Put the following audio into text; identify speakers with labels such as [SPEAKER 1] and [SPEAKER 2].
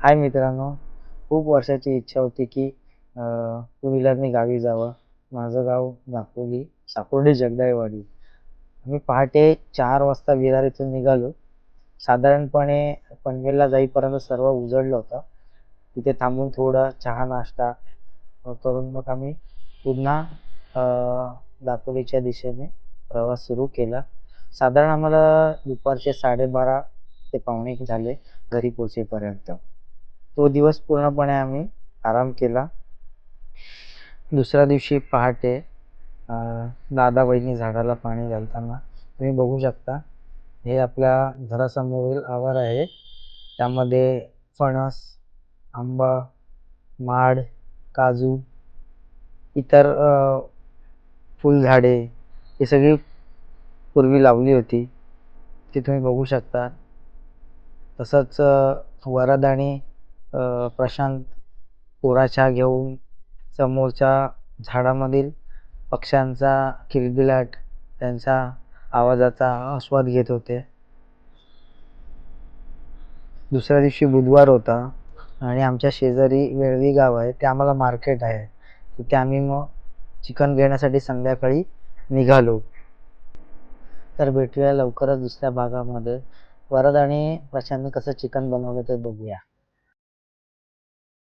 [SPEAKER 1] हाय मित्रांनो खूप वर्षाची इच्छा होती की टू व्हीलरने गावी जावं. माझं गाव नागपुरी साकोर्डी जगदाईवाडी मी पहाटे चार वाजता विरार इथून निघालो. साधारणपणे पनवेलला जाईपर्यंत सर्व उजळलं होतं. तिथे थांबून थोडा चहा नाश्ता करून मग आम्ही पुन्हा अ, दापोलीच्या दिशेने प्रवास सुरू केला. साधारण आम्हाला दुपारचे साडेबारा ते पावणे झाले घरी पोचेपर्यंत तो दिवस पूर्णपणे आम्ही आराम केला. दुसऱ्या दिवशी पहाटे दादा बहिणी झाडाला पाणी घालताना तुम्ही बघू शकता हे आपल्या घरासमोरील आवार आहे. त्यामध्ये फणस आंबा माड काजू इतर फुलझाडे ही सगळी पूर्वी लावली होती. ती तुम्ही बघू शकता. तसंच वरदाणी आणि प्रशांत कोरा चहा घेऊन समोरच्या झाडामधील पक्ष्यांचा किलबिलाट त्यांचा आवाजाचा आस्वाद घेत होते. दुसऱ्या दिवशी बुधवार होता आणि आमच्या शेजारी वेळवी गाव आहे. ते आम्हाला मार्केट आहे. तिथे आम्ही मग चिकन घेण्यासाठी संध्याकाळी निघालो. तर भेटूया लवकरच दुसऱ्या भागामध्ये. वरद आणि प्रशांतने कसं चिकन बनवलं ते बघूया.